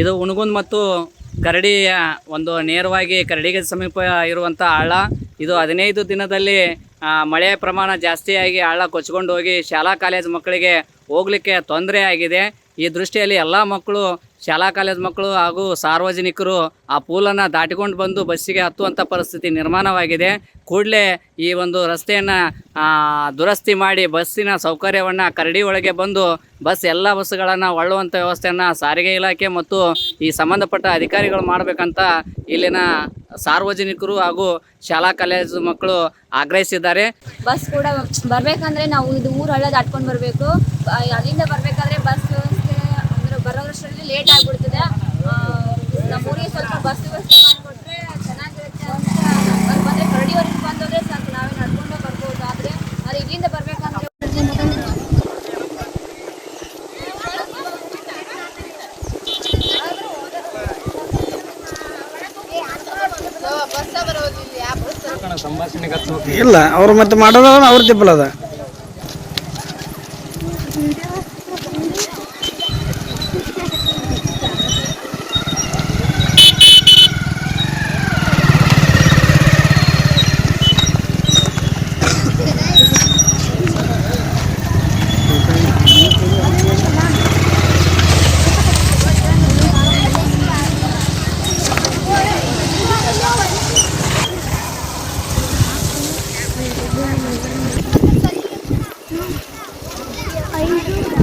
ಇದು ಉಣಗುಂದ್ ಮತ್ತು ಕರಡಿಯ ಒಂದು ನೇರವಾಗಿ ಕರಡಿಗೆ ಸಮೀಪ ಇರುವಂಥ ಹಳ್ಳ ಇದು ಹದಿನೈದು ದಿನದಲ್ಲಿ ಮಳೆ ಪ್ರಮಾಣ ಜಾಸ್ತಿಯಾಗಿ ಹಳ್ಳ ಕೊಚ್ಕೊಂಡು ಹೋಗಿ ಶಾಲಾ ಕಾಲೇಜು ಮಕ್ಕಳಿಗೆ ಹೋಗ್ಲಿಕ್ಕೆ ತೊಂದರೆ ಆಗಿದೆ. ಈ ದೃಷ್ಟಿಯಲ್ಲಿ ಎಲ್ಲ ಮಕ್ಕಳು ಶಾಲಾ ಕಾಲೇಜ್ ಮಕ್ಕಳು ಹಾಗೂ ಸಾರ್ವಜನಿಕರು ಆ ಪೂಲನ್ನು ದಾಟಿಕೊಂಡು ಬಂದು ಬಸ್ಸಿಗೆ ಹತ್ತುವಂಥ ಪರಿಸ್ಥಿತಿ ನಿರ್ಮಾಣವಾಗಿದೆ. ಕೂಡಲೇ ಈ ಒಂದು ರಸ್ತೆಯನ್ನು ದುರಸ್ತಿ ಮಾಡಿ ಬಸ್ಸಿನ ಸೌಕರ್ಯವನ್ನು ಕರಡಿ ಒಳಗೆ ಬಂದು ಬಸ್ ಎಲ್ಲ ಬಸ್ಸುಗಳನ್ನು ಒಳ್ಳುವಂಥ ವ್ಯವಸ್ಥೆಯನ್ನು ಸಾರಿಗೆ ಇಲಾಖೆ ಮತ್ತು ಈ ಸಂಬಂಧಪಟ್ಟ ಅಧಿಕಾರಿಗಳು ಮಾಡಬೇಕಂತ ಇಲ್ಲಿನ ಸಾರ್ವಜನಿಕರು ಹಾಗೂ ಶಾಲಾ ಕಾಲೇಜು ಮಕ್ಕಳು ಆಗ್ರಹಿಸಿದ್ದಾರೆ. ಬಸ್ ಕೂಡ ಬರಬೇಕಂದ್ರೆ ನಾವು ಇದು ಊರು ಹಳ್ಳ ದಾಟ್ಕೊಂಡು ಬರಬೇಕು. ಅಲ್ಲಿಂದ ಬರ್ಬೇಕಾದ್ರೆ ಬಸ್ ವ್ಯವಸ್ಥೆ ಅಂದ್ರೆ ಬರೋದ್ರಷ್ಟರಲ್ಲಿ ಲೇಟ್ ಆಗ್ಬಿಡ್ತದೆ. ನಮ್ಮೂರಿಗೆ ಸ್ವಲ್ಪ ಬಸ್ ವ್ಯವಸ್ಥೆ ಮಾಡಿಕೊಟ್ರೆ ಚೆನ್ನಾಗಿರುತ್ತೆ ಅಂತ ಅಲ್ಲಿ ಬಂದರೆ ಬಂದೋದ್ರೆ ಸಾಕು, ನಾವೇ ನಡ್ಕೊಂಡು ಬರ್ಬೋದು. ಆದರೆ ಅದು ಇಲ್ಲಿಂದ ಬರ್ಬೇಕಂದ್ರೆ ಇಲ್ಲ, ಅವ್ರು ಮತ್ತೆ ಮಾಡೋದ ಅವ್ರ ತಿಪ್ಪಲದ أيوة